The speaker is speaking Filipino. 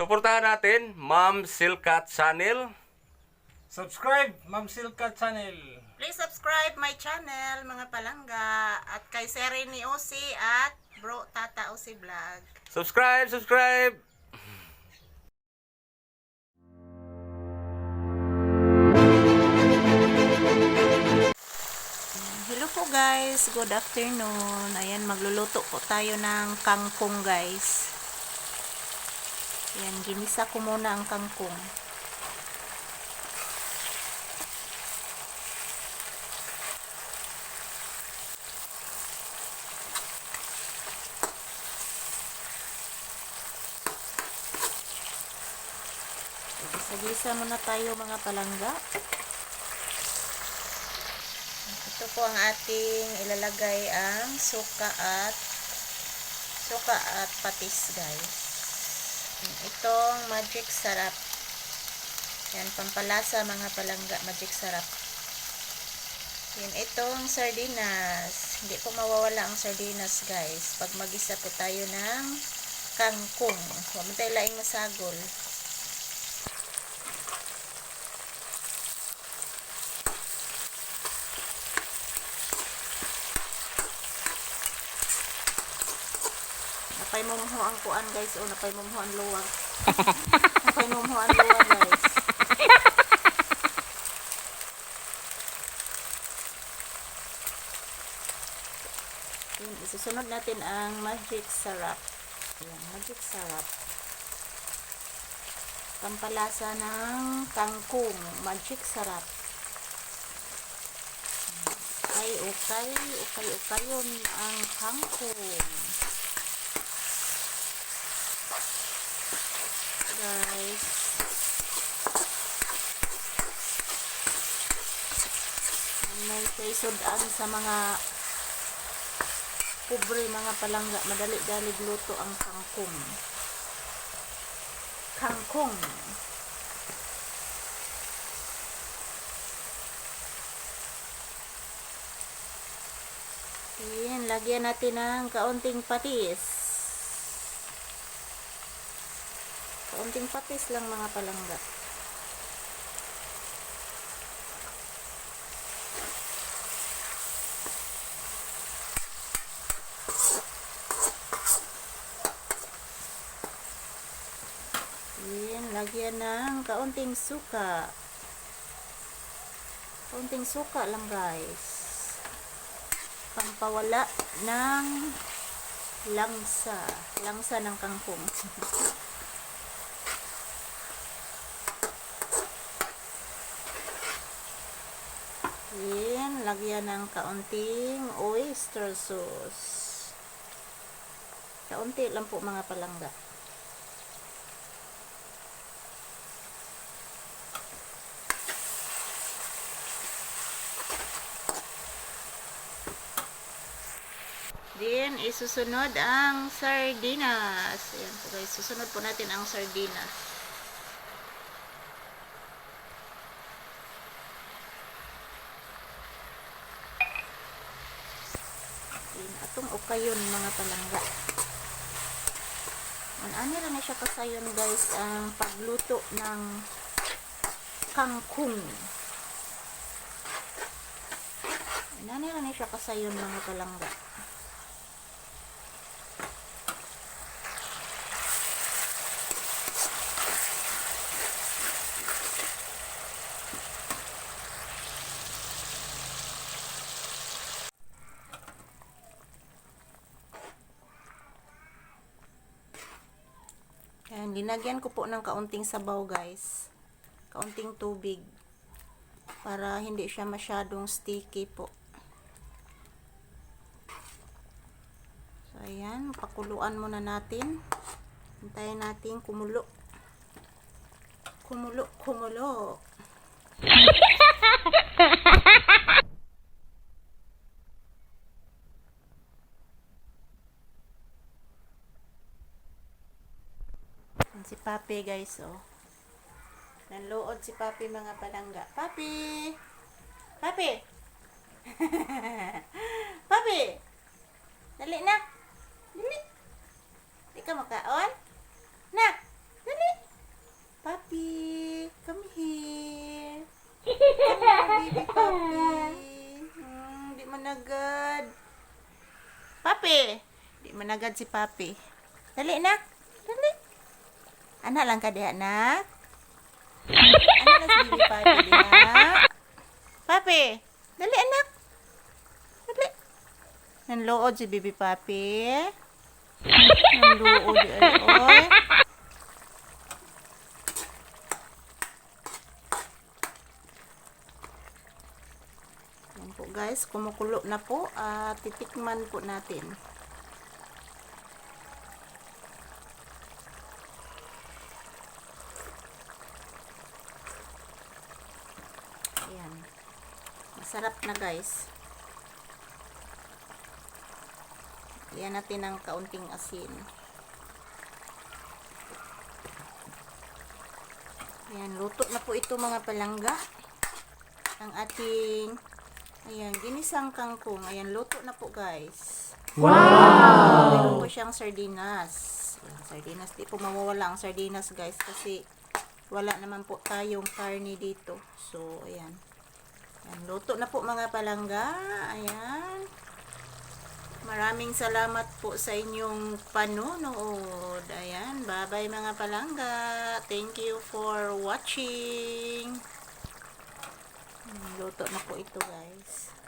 Suportahan natin, Ma'am Silkat Channel. Subscribe, Ma'am Silka Channel. Please subscribe my channel, mga palangga. At kay Serene Osi at Bro Tata Osi Vlog. Subscribe, subscribe! Hello po guys, good afternoon. Ayan, magluluto po tayo ng kangkong guys. Ayan, ginisa ko muna ang kangkong. Gisa-gisa muna tayo mga palangga. Ito po ang ating ilalagay ang suka at suka at patis guys. Itong magic sarap. Yan, pampalasa mga palangga, magic sarap. Yan, itong sardinas. Hindi po mawawala ang sardinas guys. Pag magisa po tayo ng kangkong. Huwag mo tayo laing masagol. Napay mo ang kuan guys. O, napay mo ang luwag. napay mo ang luwag guys. Yun, isusunod natin ang magic syrup. Ayan, magic syrup. Pampalasa ng kangkong. Magic syrup. Ukay, ukay, ukay, ukayon ang kangkong. guys. May kaisudan sa mga pobre mga palangga. Madali-dali luto ang kangkong. Kangkong. Ayan, lagyan natin ng kaunting patis. Kaunting patis lang mga palangga. Yan, lagyan ng kaunting suka. Kaunting suka lang guys. Pampawala ng langsa. Langsa ng kangkong. Yan, lagyan ng kaunting oyster sauce. Kaunti lang po mga palangga. Then, isusunod ang sardinas. Ayan po guys, susunod po natin ang sardinas. Ayan, atong ukayon mga palangga. An ani ra na siya kasayon guys ang pagluto ng kangkong. An ani ra na siya kasayon mga palangga. Ayan, linagyan ko po ng kaunting sabaw guys. Kaunting tubig. Para hindi siya masyadong sticky po. So, ayan. Pakuluan muna natin. Hintayin natin kumulo. Kumulo, kumulo. Si Papi guys, oh. Nanluod si Papi mga palangga. Papi! Papi! Papi! Dali na! Dali! Di ka makaon? Nak! Dali! Papi! Come here! Come here, baby Papi! Hmm, di managad. Papi! Di managad si Papi. Dali na! Dali! Anak lang ka diha nak. Anak lang si baby papi. Papi. Dali anak. Dali. Nanlood si baby papi. Nanlood di ay oy. Yan po guys, kumukulo na po at titikman po natin. Ayan. Masarap na guys. Iyan natin ng kaunting asin. Ayan, luto na po ito mga palangga. Ang ating Ayan, ginisang kangkong. Ayan, luto na po, guys. Wow! Meron po siyang sardinas. Ayan, sardinas. Di po mawawala ang sardinas, guys. Kasi wala naman po tayong karne dito. So, ayan. Ayan, luto na po mga palangga. Ayan. Maraming salamat po sa inyong panonood. Ayan, bye-bye mga palangga. Thank you for watching. Hmm, Luto na po ito guys.